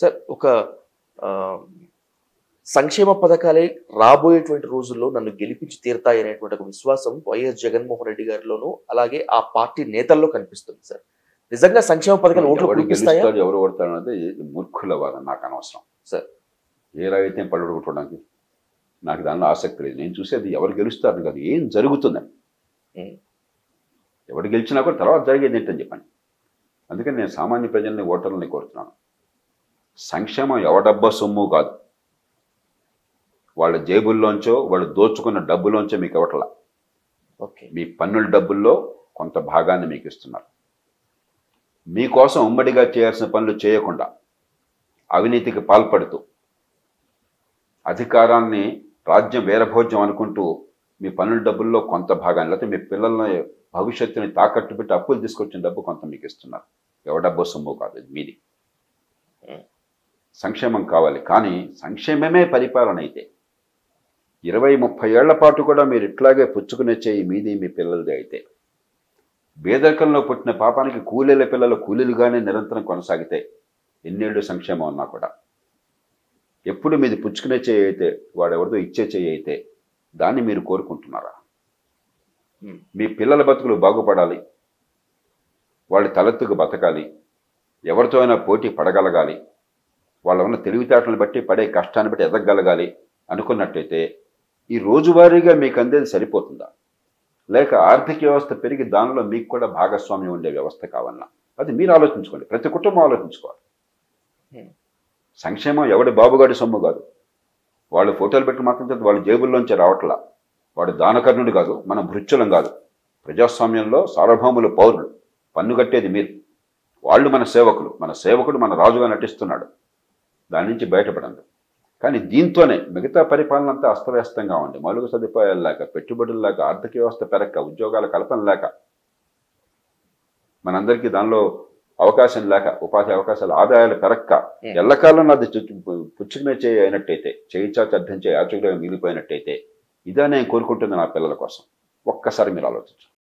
Sir ఒక సంక్షేమ పథకాలే రాబోయేటువంటి రోజుల్లో నన్ను గెలిపించి తీరుతాయి అనేటువంటి ఒక విశ్వాసం వైఎస్ జగన్మోహన్ రెడ్డి గారిలోనూ అలాగే ఆ పార్టీ నేతల్లో కనిపిస్తుంది సార్. నిజంగా సంక్షేమ పథకాలు ఓట్లు ఎవరు కురిపిస్తాయా అనేది మూర్ఖుల వాదన నాకు అనవసరం. సార్. ఏ రాయితే పళ్ళు కొట్టడానికి నాకు దానిలో ఆసక్తి లేదు. నేను చూసేది ఎవరు గెలుస్తారని కాదు ఏం జరుగుతుందని. ఎవరు గెలిచినా కూడా తర్వాత జరిగేది ఏంటని చెప్పండి. అందుకని నేను సామాన్య ప్రజల్ని ఓటర్లని కోరుతున్నాను. సంక్షేమం ఎవడబ్బా సొమ్ము కాదు. వాళ్ళ జేబుల్లోంచో వాళ్ళు దోచుకున్న డబ్బులోంచో మీకు ఇవ్వట్లా. ఓకే. మీ పన్నుల డబ్బుల్లో కొంత భాగాన్ని మీకు ఇస్తున్నారు. మీకోసం ఉమ్మడిగా చేయాల్సిన పనులు చేయకుండా అవినీతికి పాల్పడుతూ అధికారాన్ని రాజ్యం వేరభోజ్యం అనుకుంటూ మీ పన్నుల డబ్బుల్లో కొంత భాగాన్ని లేకపోతే మీ పిల్లల భవిష్యత్తుని తాకట్టు పెట్టి అప్పులు తీసుకొచ్చిన డబ్బు కొంత మీకు ఇస్తున్నారు. ఎవడబ్బో సొమ్ము కాదు మీది. సంక్షేమం కావాలి. కానీ సంక్షేమమే పరిపాలన అయితే. ఇరవై ముప్పై ఏళ్ళ పాటు కూడా మీరు ఇట్లాగే పుచ్చుకునే చేయి మీది మీ పిల్లలది అయితే. పేదరికంలో పుట్టిన పాపానికి కూలీల పిల్లలు కూలీలుగానే నిరంతరం కొనసాగితే ఎన్నేళ్ళు సంక్షేమం ఉన్నా కూడా. ఎప్పుడు మీది పుచ్చుకునే చేయి అయితే వాడెవరిదో ఇచ్చే చేయి అయితే దాన్ని మీరు కోరుకుంటున్నారా. మీ పిల్లల బతుకులు బాగుపడాలి. వాళ్ళు తలెత్తుకు బతకాలి. ఎవరితో అయినా పోటీ పడగలగాలి. వాళ్ళ ఉన్న తెలివితేటలను బట్టి పడే కష్టాన్ని బట్టి ఎదగగలగాలి అనుకున్నట్టయితే ఈ రోజువారీగా మీకు అందేది సరిపోతుందా? లేక ఆర్థిక వ్యవస్థ పెరిగి దానిలో మీకు కూడా భాగస్వామ్యం ఉండే వ్యవస్థ కావాలన్నా అది మీరు ఆలోచించుకోండి. ప్రతి కుటుంబం ఆలోచించుకోవాలి. Hmm. సంక్షేమం ఎవడి బాబుగాడి సొమ్ము కాదు. వాళ్ళు ఫోటోలు పెట్టి మాత్రం వాళ్ళ జేబుల్లోంచి రావట్లా. వాడు దానకర్ణుడు కాదు మనం భృత్యులం కాదు. ప్రజాస్వామ్యంలో సార్వభౌములు పౌరులు. పన్ను కట్టేది మీరు. వాళ్ళు మన సేవకులు మన సేవకుడు మన రాజుగా నటిస్తున్నాడు. దాని నుంచి బయటపడండి. కానీ దీంతోనే మిగతా పరిపాలన అంతా అస్తవ్యస్తంగా ఉంది. మౌలిక సదుపాయాలు లేక పెట్టుబడులు లేక ఆర్థిక వ్యవస్థ పెరక్క ఉద్యోగాల కల్పన లేక మనందరికీ దానిలో అవకాశం లేక ఉపాధి అవకాశాలు ఆదాయాలు పెరక్క Hmm. ఎల్లకాలం అది పుచ్చుకునే చేయి అయినట్టయితే చేయి చాచి అర్థం చేయి ఆచకుడిగా మిగిలిపోయినట్టయితే ఇదే నేను కోరుకుంటుంది నా పిల్లల కోసం. ఒక్కసారి మీరు ఆలోచించండి.